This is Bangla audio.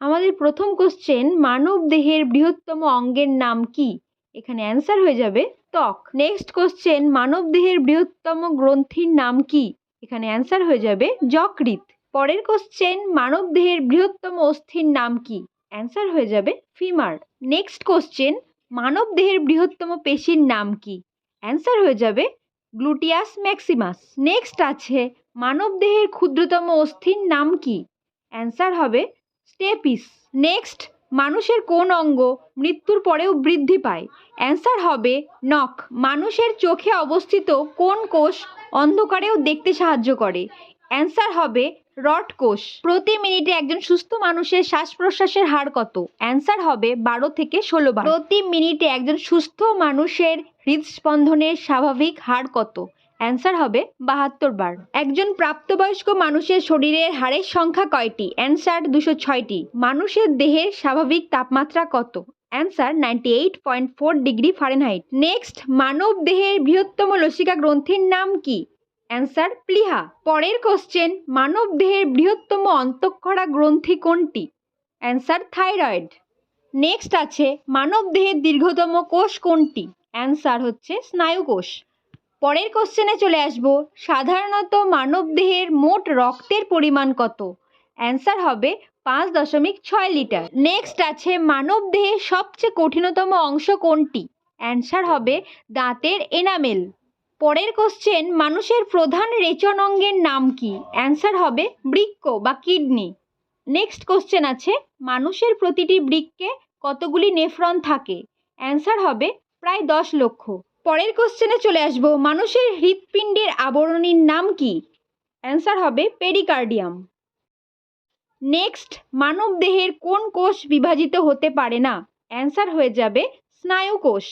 আমাদের প্রথম কোশ্চেন মানব দেহের বৃহত্তম অঙ্গের নাম কি? এখানে অ্যান্সার হয়ে যাবে ত্বক। নেক্সট কোশ্চেন মানব দেহের বৃহত্তম গ্রন্থির নাম কি? এখানে অ্যান্সার হয়ে যাবে যকৃৎ। পরের কোশ্চেন মানব দেহের বৃহত্তম অস্থির নাম কি? অ্যান্সার হয়ে যাবে ফিমার নেক্সট কোশ্চেন মানব দেহের বৃহত্তম পেশির নাম কি? অ্যান্সার হয়ে যাবে গ্লুটিয়াস ম্যাক্সিমাস নেক্সট আছে, মানব দেহের ক্ষুদ্রতম অস্থির নাম কি? অ্যান্সার হবে স্টেপিস নেক্সট মানুষের কোন অঙ্গ মৃত্যুর পরেও বৃদ্ধি পায়? অ্যান্সার হবে নখ মানুষের চোখে অবস্থিত কোন কোষ অন্ধকারেও দেখতে সাহায্য করে? অ্যান্সার হবে রড কোষ। প্রতি মিনিটে একজন সুস্থ মানুষের শ্বাস প্রশ্বাসের হার কত? অ্যান্সার হবে বারো থেকে ষোলো বার। প্রতি মিনিটে একজন সুস্থ মানুষের হৃদস্পন্দনের স্বাভাবিক হার কত? অ্যান্সার হবে বাহাত্তর বার। একজন প্রাপ্তবয়স্ক মানুষের শরীরের হাড়ের সংখ্যা কয়টি? অ্যান্সার দুশো ছয়টি। মানুষের দেহের স্বাভাবিক তাপমাত্রা কত? Answer ninety eight point four degree Fahrenheit next মানব দেহের বৃহত্তম লসিকা গ্রন্থির নাম কি? অ্যান্সার প্লিহা। পরের কোশ্চেন মানব দেহের বৃহত্তম অন্তঃক্ষরা গ্রন্থি কোনটি? অ্যান্সার থাইরয়েড নেক্সট আছে, মানব দেহের দীর্ঘতম কোষ কোনটি? অ্যান্সার হচ্ছে স্নায়ুকোষ। পরের কোশ্চেনে চলে আসব। সাধারণত মানব দেহের মোট রক্তের পরিমাণ কত? অ্যান্সার হবে পাঁচ দশমিক ছয় লিটার। নেক্সট আছে মানব দেহের সবচেয়ে কঠিনতম অংশ কোনটি? অ্যান্সার হবে দাঁতের এনামেল পরের কোশ্চেন মানুষের প্রধান রেচন অঙ্গের নাম কি? অ্যান্সার হবে বৃক্ক বা কিডনি। নেক্সট কোশ্চেন আছে, মানুষের প্রতিটি বৃক্কে কতগুলি নেফ্রন থাকে? অ্যান্সার হবে প্রায় দশ লক্ষ। পরের কোশ্চেনে চলে আসব। মানুষের হৃৎপিণ্ডের আবরণীর নাম কি? অ্যান্সার হবে পেরিকার্ডিয়াম নেক্সট মানব দেহের কোন কোষ বিভাজিত হতে পারে না? অ্যান্সার হয়ে যাবে স্নায়ুকোষ।